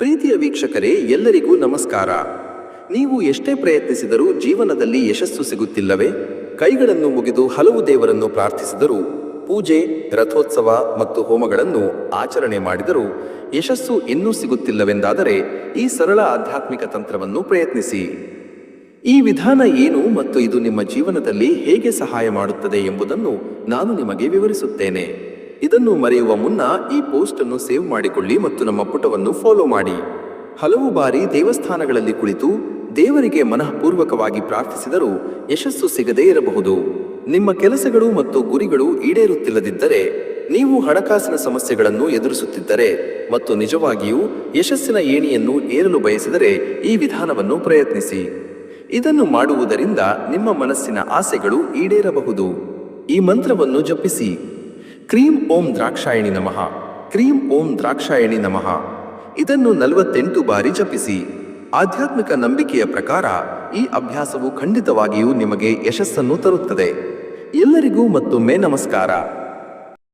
ಪ್ರೀತಿಯ ವೀಕ್ಷಕರೇ, ಎಲ್ಲರಿಗೂ ನಮಸ್ಕಾರ. ನೀವು ಎಷ್ಟೇ ಪ್ರಯತ್ನಿಸಿದರೂ ಜೀವನದಲ್ಲಿ ಯಶಸ್ಸು ಸಿಗುತ್ತಿಲ್ಲವೇ? ಕೈಗಳನ್ನು ಮುಗಿದು ಹಲವು ದೇವರನ್ನು ಪ್ರಾರ್ಥಿಸಿದರೂ, ಪೂಜೆ, ರಥೋತ್ಸವ ಮತ್ತು ಹೋಮಗಳನ್ನು ಆಚರಣೆ ಮಾಡಿದರೂ ಯಶಸ್ಸು ಇನ್ನೂ ಸಿಗುತ್ತಿಲ್ಲವೆಂದಾದರೆ ಈ ಸರಳ ಆಧ್ಯಾತ್ಮಿಕ ತಂತ್ರವನ್ನು ಪ್ರಯತ್ನಿಸಿ. ಈ ವಿಧಾನ ಏನು ಮತ್ತು ಇದು ನಿಮ್ಮ ಜೀವನದಲ್ಲಿ ಹೇಗೆ ಸಹಾಯ ಮಾಡುತ್ತದೆ ಎಂಬುದನ್ನು ನಾನು ನಿಮಗೆ ವಿವರಿಸುತ್ತೇನೆ. ಇದನ್ನು ಮರೆಯುವ ಮುನ್ನ ಈ ಪೋಸ್ಟ್ ಅನ್ನು ಸೇವ್ ಮಾಡಿಕೊಳ್ಳಿ ಮತ್ತು ನಮ್ಮ ಪುಟವನ್ನು ಫಾಲೋ ಮಾಡಿ. ಹಲವು ಬಾರಿ ದೇವಸ್ಥಾನಗಳಲ್ಲಿ ಕುಳಿತು ದೇವರಿಗೆ ಮನಃಪೂರ್ವಕವಾಗಿ ಪ್ರಾರ್ಥಿಸಿದರೂ ಯಶಸ್ಸು ಸಿಗದೇ ಇರಬಹುದು. ನಿಮ್ಮ ಕೆಲಸಗಳು ಮತ್ತು ಗುರಿಗಳು ಈಡೇರುತ್ತಿಲ್ಲದಿದ್ದರೆ ನೀವು ಹಣಕಾಸಿನ ಸಮಸ್ಯೆಗಳನ್ನು ಎದುರಿಸುತ್ತಿದ್ದರೆ ಮತ್ತು ನಿಜವಾಗಿಯೂ ಯಶಸ್ಸಿನ ಏಣಿಯನ್ನು ಏರಲು ಬಯಸಿದರೆ ಈ ವಿಧಾನವನ್ನು ಪ್ರಯತ್ನಿಸಿ. ಇದನ್ನು ಮಾಡುವುದರಿಂದ ನಿಮ್ಮ ಮನಸ್ಸಿನ ಆಸೆಗಳು ಈಡೇರಬಹುದು. ಈ ಮಂತ್ರವನ್ನು ಜಪಿಸಿ. ಕ್ರೀಂ ಓಂ ದ್ರಾಕ್ಷಾಯಣಿ ನಮಃ. ಕ್ರೀಂ ಓಂ ದ್ರಾಕ್ಷಾಯಣಿ ನಮಃ. ಇದನ್ನು ನಲವತ್ತೆಂಟು ಬಾರಿ ಜಪಿಸಿ. ಆಧ್ಯಾತ್ಮಿಕ ನಂಬಿಕೆಯ ಪ್ರಕಾರ ಈ ಅಭ್ಯಾಸವು ಖಂಡಿತವಾಗಿಯೂ ನಿಮಗೆ ಯಶಸ್ಸನ್ನು ತರುತ್ತದೆ. ಎಲ್ಲರಿಗೂ ಮತ್ತೊಮ್ಮೆ ನಮಸ್ಕಾರ.